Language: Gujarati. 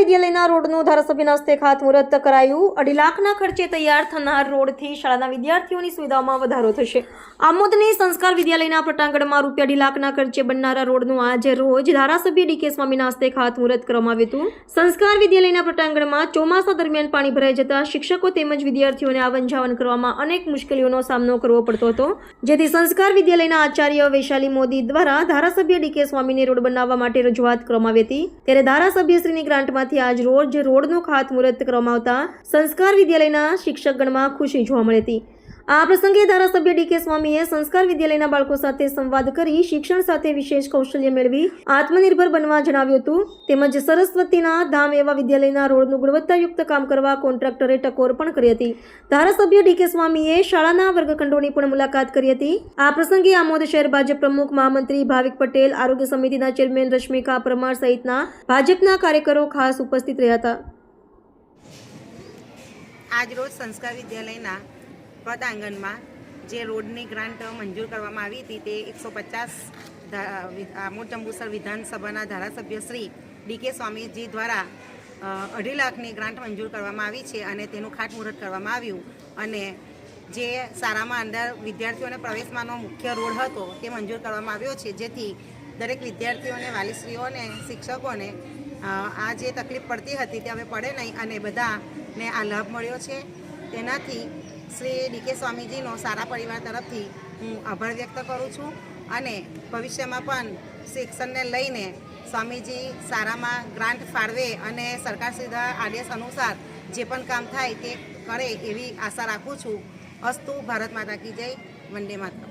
વિદ્યાલયના રોડનું ધારાસભ્યના હસ્તે ખાતમુહૂર્ત કરાયું. અઢી લાખના ખર્ચે તૈયાર થનાર રોડથી શાળાના વિદ્યાર્થીઓની સુવિધાઓમાં વધારો થશે. આમોદની સંસ્કાર વિદ્યાલયના પટાંગણમાં રૂપિયા અઢી લાખના ખર્ચે બનનારા રોડનું આજે રોજ ધારાસભ્ય ડીકે સ્વામીના હસ્તે ખાતમુહૂર્ત કરવામાં આવ્યું હતું. સંસ્કાર વિદ્યાલયના પટાંગણમાં ચોમાસા દરમિયાન પાણી ભરાઈ જતા શિક્ષકો તેમજ વિદ્યાર્થીઓને આવન જાવન કરવામાં અનેક મુશ્કેલીઓનો સામનો કરવો પડતો હતો. જેથી સંસ્કાર વિદ્યાલયના આચાર્ય વૈશાલી મોદી દ્વારા ધારાસભ્ય ડીકે સ્વામીને રોડ બનાવવા માટે રજૂઆત કરવામાં આવી હતી. ત્યારે ધારાસભ્યશ્રીની ગ્રાન્ટમાંથી આજ રોજ રોડનું ખાતમુહૂર્ત કરવામાં આવતા સંસ્કાર વિદ્યાલયના શિક્ષકગણમાં ખુશી જોવા મળી હતી. આ પ્રસંગે ધારાસભ્ય ડી કે સ્વામીએ સંસ્કાર વિદ્યાલયના બાળકો સાથે સંવાદ કરી શિક્ષણ સાથે વિશેષ કૌશલ્ય મેળવી આત્મનિર્ભર બનવા જણાવ્યું હતું. તેમજ સરસ્વતીના ધામ એવા વિદ્યાલયના રોડનું ગુણવત્તાયુક્ત કામ કરવા કોન્ટ્રાક્ટરે ટકોર પણ કરી હતી. ધારાસભ્ય ડીકે સ્વામીએ શાળાના વર્ગખંડોની પણ મુલાકાત કરી હતી. આ પ્રસંગે આમોદ શહેર ભાજપ પ્રમુખ મહામંત્રી ભાવિક પટેલ, આરોગ્ય સમિતિના ચેરમેન રશ્મિકા પરમાર સહિતના ભાજપના કાર્યકરો ખાસ ઉપસ્થિત રહ્યા હતા. આજરોજ સંસ્કાર વિદ્યાલયના પદ આંગણમાં જે રોડની ગ્રાન્ટ મંજૂર કરવામાં આવી હતી તે એકસો પચાસ આમોદ જંબુસર વિધાનસભાના ધારાસભ્ય શ્રી ડીકે સ્વામીજી દ્વારા અઢી લાખની ગ્રાન્ટ મંજૂર કરવામાં આવી છે અને તેનું ખાતમુહૂર્ત કરવામાં આવ્યું. અને જે શાળામાં અંદર વિદ્યાર્થીઓને પ્રવેશમાંનો મુખ્ય રોડ હતો તે મંજૂર કરવામાં આવ્યો છે. જેથી દરેક વિદ્યાર્થીઓને, વાલીશ્રીઓને, શિક્ષકોને આ જે તકલીફ પડતી હતી તે હવે પડે નહીં અને બધાને આ લાભ મળ્યો છે. તેનાથી શ્રી ડીકે સ્વામીજીનો સારા પરિવાર તરફથી હું આભાર વ્યક્ત કરું છું અને ભવિષ્યમાં પણ શિક્ષણને લઈને સ્વામીજી સારામાં ગ્રાન્ટ ફાળવે અને સરકાર સીધા આદેશ અનુસાર જે પણ કામ થાય તે કરે એવી આશા રાખું છું. અસ્તુ ભારત માતા કી જય. વંદે માતરમ.